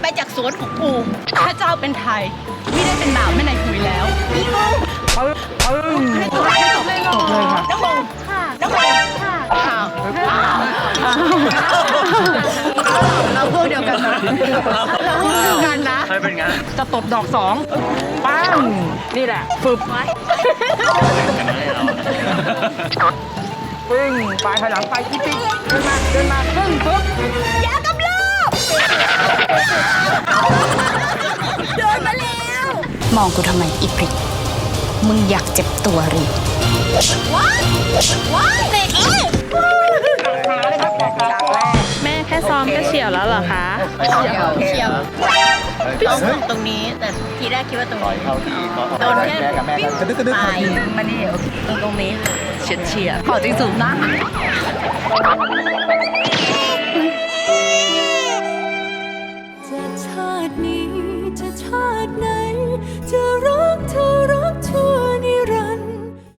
ไปจากสวนของกูถ้าเจ้าเป็นไทยไม่ได้เป็นบ่าวแม่นายคุยแล้วอีงูปึ้งให้ตกให้ตกเลยตกเลยค่ะน้องโมงน้ำมงอ้าวเราพวกเดียวกันนะเราพวกเดียวกันนะไม่เป็นไงจะตบดอกสองปั้งนี่แหละฝึบปึ้ ปลายถอยหลังไปอีกทีเดินมาเดินมาปึ้งปึ๊บอย่ากำลังเดินมาแล้วมองกูทำไมอีปริกมึงอยากเจ็บตัวหรือว้ายว้ายเด็กเอ้ยขาเลยครับบอกขาแรกแม่แค่ซ้อมก็เฉียวแล้วเหรอคะเฉียวเฉียวต้องบอกตรงนี้แต่ทีแรกคิดว่าตรงนี้โดนแค่ปิ๊บตายมานี่โอเคตรงตรงนี้ เฉียดเฉียดขอจริงสูงนะจะชาตินี้จะชาติหนจะ